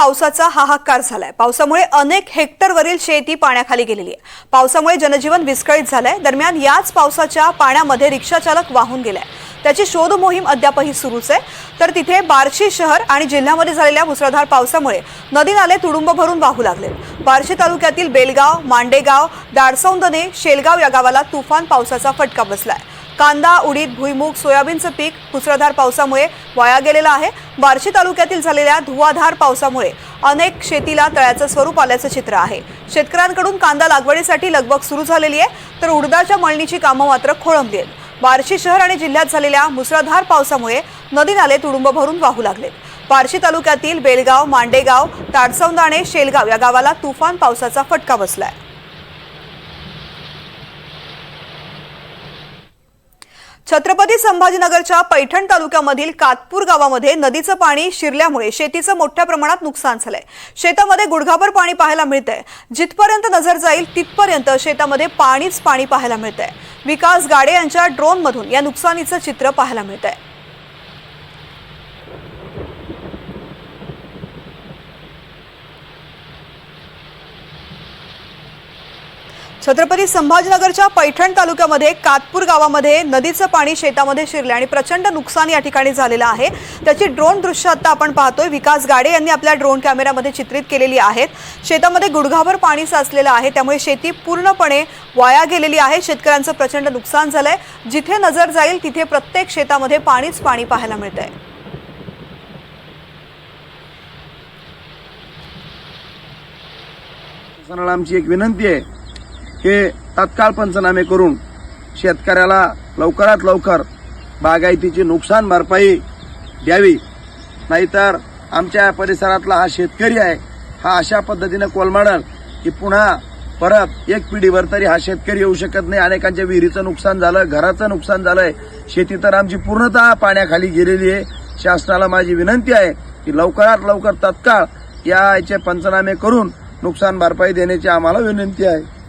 पावसाचा हाहाकार झालाय. पावसामुळे अनेक हेक्टरवरील शेती पाण्याखाली गेलेली आहे. पावसामुळे जनजीवन विस्कळीत झालंय. दरम्यान याच पावसाच्या पाण्यामध्ये रिक्षाचालक वाहून गेलाय. त्याची शोध मोहीम अद्यापही सुरूच आहे. तर तिथे बार्शी शहर आणि जिल्ह्यामध्ये झालेल्या मुसळधार पावसामुळे नदी नाले तुडुंब भरून वाहू लागले. बार्शी तालुक्यातील बेलगाव मांडेगाव दाडसौंदने शेलगाव या गावाला तुफान पावसाचा फटका बसलाय. कांदा उडीद भुईमूग सोयाबीनचं पीक मुसळधार पावसामुळे वाया गेलेलं आहे. बार्शी तालुक्यातील झालेल्या धुवाधार पावसामुळे अनेक शेतीला तळ्याचं स्वरूप आल्याचं चित्र आहे. शेतकऱ्यांकडून कांदा लागवडीसाठी लगबग सुरू झालेली आहे तर उडदाच्या मळणीची कामं मात्र खोळंबली आहेत. बार्शी शहर आणि जिल्ह्यात झालेल्या मुसळधार पावसामुळे नदी नाले तुडुंब भरून वाहू लागलेत. बार्शी तालुक्यातील बेलगाव मांडेगाव ताडसौंदाणे शेलगाव या गावाला तुफान पावसाचा फटका बसलाय. छत्रपती संभाजीनगरच्या पैठण तालुक्यामधील कातपूर गावामध्ये नदीचं पाणी शिरल्यामुळे शेतीचं मोठ्या प्रमाणात नुकसान झालंय. शेतामध्ये गुडघाभर पाणी पाहायला मिळतंय. जिथपर्यंत नजर जाईल तिथपर्यंत शेतामध्ये पाणीच पाणी पाहायला मिळतंय. विकास गाडे यांच्या ड्रोनमधून या नुकसानीचं चित्र पाहायला मिळतंय. छत्रपती संभाजीनगरच्या पैठण तालुक्यामध्ये कातपूर गावामध्ये नदीचं पाणी शेतामध्ये शिरलं आणि प्रचंड नुकसान या ठिकाणी झालेलं आहे. त्याची ड्रोन दृश्य आता आपण पाहतोय. विकास गाडे यांनी आपल्या ड्रोन कॅमेऱ्यामध्ये चित्रित केलेली आहेत. शेतामध्ये गुडघाभर पाणी साचलेलं आहे. त्यामुळे शेती पूर्णपणे वाया गेलेली आहे. शेतकऱ्यांचं प्रचंड नुकसान झालंय. जिथे नजर जाईल तिथे प्रत्येक शेतामध्ये पाणीच पाणी पाहायला मिळतंय. शासनाला आमची एक विनंती आहे. हे तत्काळ पंचनामे करून शेतकऱ्याला लवकरात लवकर बागायतीची नुकसान भरपाई द्यावी. नाहीतर आमच्या परिसरातला हा शेतकरी आहे हा अशा पद्धतीनं कोलमाडल की पुन्हा परत एक पिढीवर तरी हा शेतकरी येऊ शकत नाही. अनेकांच्या विहिरीचं नुकसान झालं घराचं नुकसान झालंय. शेती तर आमची पूर्णतः पाण्याखाली गेलेली आहे. शासनाला माझी विनंती आहे की लवकरात लवकर तत्काळ याचे पंचनामे करून नुकसान भरपाई देण्याची आम्हाला विनंती आहे.